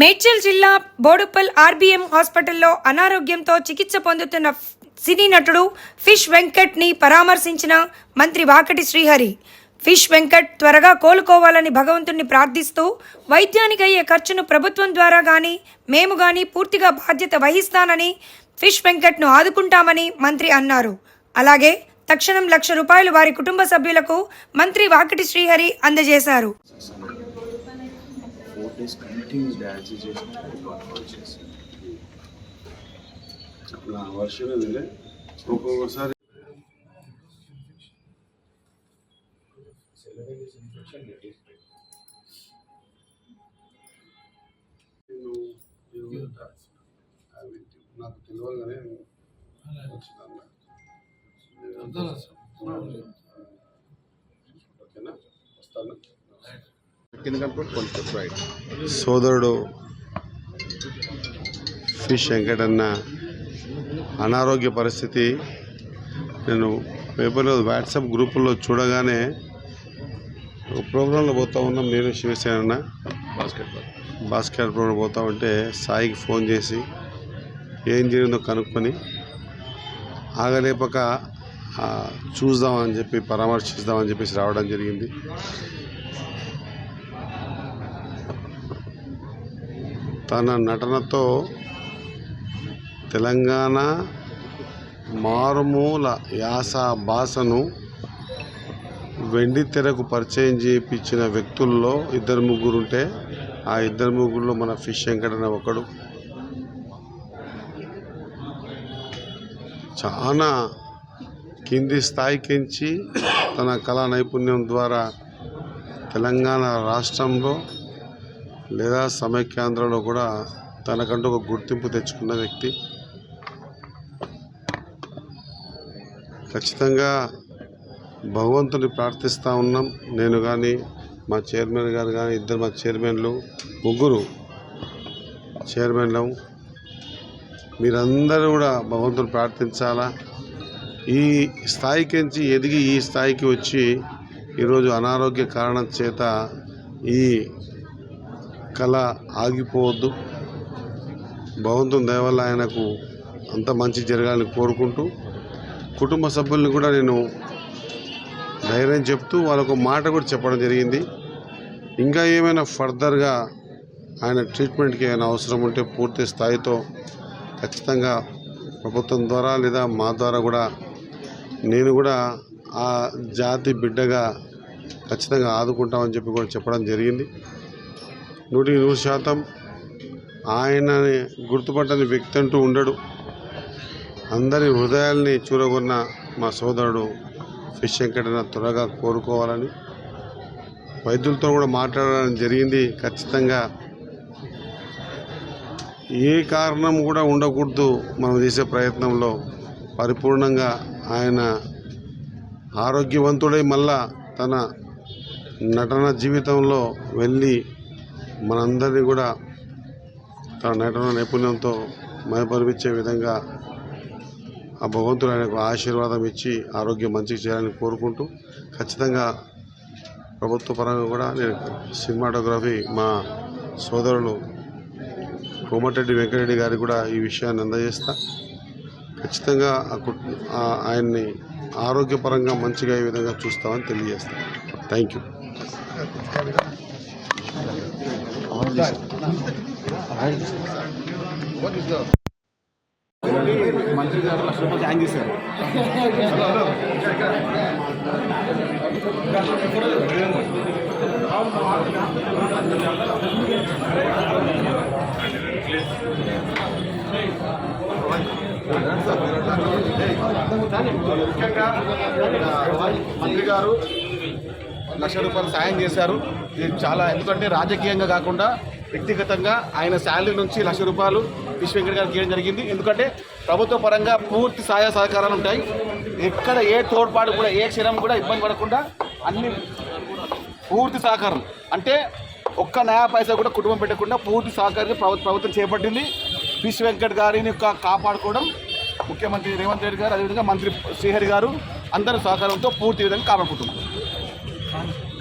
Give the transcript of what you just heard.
మేడ్చల్ జిల్లా బోడుపల్ ఆర్బీఎం హాస్పిటల్లో అనారోగ్యంతో చికిత్స పొందుతున్న సినీ నటుడు ఫిష్ వెంకట్ని పరామర్శించిన మంత్రి వాకటి శ్రీహరి. ఫిష్ వెంకట్ త్వరగా కోలుకోవాలని భగవంతుణ్ణి ప్రార్థిస్తూ వైద్యానికి అయ్యే ఖర్చును ప్రభుత్వం ద్వారా కానీ మేము కానీ పూర్తిగా బాధ్యత వహిస్తానని ఫిష్ వెంకట్ను ఆదుకుంటామని మంత్రి అన్నారు. అలాగే తక్షణం లక్ష రూపాయలు వారి కుటుంబ సభ్యులకు మంత్రి వాకటి శ్రీహరి అందజేశారు. డేస్ కంటిన్యూస్ డ్యాన్స్ చేసి వర్కౌట్ చేసి నా వర్షం ఒక్కొక్కసారి నాకు తెలియగానే వచ్చిందన్న ఓకేనా వస్తాను. కింద సోదరుడు ఫిష్ వెంకటన్న అనారోగ్య పరిస్థితి. నేను పేపర్లో వాట్సాప్ గ్రూపుల్లో చూడగానే ఒక ప్రోగ్రాంలో పోతా ఉన్నాం. నేను శివసేన బాస్కెట్బాల్. బాస్కెట్ ప్రోగ్రాం పోతా ఉంటే సాయికి ఫోన్ చేసి ఏం జరిగిందో కనుక్కొని ఆగలేపక చూద్దామని చెప్పి పరామర్శిద్దామని చెప్పేసి రావడం జరిగింది. తన నటనతో తెలంగాణ మారుమూల యాస భాషను వెండి తెరకు పరిచయం చేయించిన వ్యక్తుల్లో ఇద్దరు ముగ్గురు ఉంటే ఆ ఇద్దరు ముగ్గురులో మన ఫిష్ వెంకటన ఒకడు. చాలా కింది స్థాయికించి తన కళా నైపుణ్యం ద్వారా తెలంగాణ రాష్ట్రంలో లేదా సమైక్యాంధ్రలో కూడా తనకంటూ ఒక గుర్తింపు తెచ్చుకున్న వ్యక్తి. ఖచ్చితంగా భగవంతుని ప్రార్థిస్తూ ఉన్నాం. నేను కానీ మా చైర్మన్ గారు కానీ ఇద్దరు మా చైర్మన్లు ముగ్గురు చైర్మన్లు. మీరందరూ కూడా భగవంతుని ప్రార్థించాలా? ఈ స్థాయికించి ఎదిగి ఈ స్థాయికి వచ్చి ఈరోజు అనారోగ్య కారణం చేత ఈ కళ ఆగిపోవద్దు. భగవంతుని దయ వల్ల ఆయనకు అంత మంచి జరగాలని కోరుకుంటూ కుటుంబ సభ్యుల్ని కూడా నేను ధైర్యం చెప్తూ వాళ్ళకు మాట కూడా చెప్పడం జరిగింది. ఇంకా ఏమైనా ఫర్దర్గా ఆయన ట్రీట్మెంట్కి ఏమైనా అవసరం ఉంటే పూర్తి స్థాయితో ఖచ్చితంగా ప్రభుత్వం ద్వారా లేదా మా ద్వారా కూడా నేను కూడా ఆ జాతి బిడ్డగా ఖచ్చితంగా ఆదుకుంటామని చెప్పి కూడా చెప్పడం జరిగింది. నూటికి నూరు శాతం ఆయనని గుర్తుపట్టని వ్యక్తి అంటూ ఉండడు. అందరి హృదయాల్ని చూరగొన్న మా సోదరుడు ఫిష్ వెంకటన త్వరగా కోరుకోవాలని వైద్యులతో కూడా మాట్లాడడం జరిగింది. ఖచ్చితంగా ఏ కారణం కూడా ఉండకూడదు మనం చేసే ప్రయత్నంలో. పరిపూర్ణంగా ఆయన ఆరోగ్యవంతుడై మళ్ళా తన నటన జీవితంలో వెళ్ళి మనందరినీ కూడా తన నటన నైపుణ్యంతో మయపరిపించే విధంగా ఆ భగవంతుడు ఆయనకు ఆశీర్వాదం ఇచ్చి ఆరోగ్యం మంచిగా చేయాలని కోరుకుంటూ ఖచ్చితంగా ప్రభుత్వ పరంగా కూడా నేను సినిమాటోగ్రఫీ మా సోదరులు కోమటిరెడ్డి వెంకటరెడ్డి గారికి కూడా ఈ విషయాన్ని అందజేస్తా. ఖచ్చితంగా ఆ కుట్- ఆ- ఆయన్ని ఆరోగ్యపరంగా మంచిగా ఈ విధంగా చూస్తామని తెలియజేస్తాను థ్యాంక్ యూ. మంత్రి గారు లక్ష రూపాయలు జాయిన్ చేశారు ముఖ్యంగా మంత్రి గారు లక్ష రూపాయలు సాయం చేశారు. ఇది చాలా ఎందుకంటే రాజకీయంగా కాకుండా వ్యక్తిగతంగా ఆయన శాలరీ నుంచి లక్ష రూపాయలు విశ్వ వెంకట గారికి ఇవ్వడం జరిగింది. ఎందుకంటే ప్రభుత్వ పరంగా పూర్తి సహాయ సహకారాలు ఉంటాయి. ఎక్కడ ఏ తోడ్పాటు కూడా ఏ క్షణం కూడా ఇబ్బంది పడకుండా అన్ని పూర్తి సహకారం. అంటే ఒక్క నయా పైసా కూడా కుటుంబం పెట్టకుండా పూర్తి సహకారం ప్రభుత్వ ప్రభుత్వం చేపట్టింది. విశ్వ వెంకట్ గారిని కా- కాపాడుకోవడం ముఖ్యమంత్రి రేవంత్ రెడ్డి గారు అదేవిధంగా మంత్రి శ్రీహరి గారు అందరి సహకారంతో పూర్తి విధంగా కాపాడుకుంటున్నారు. Thank you.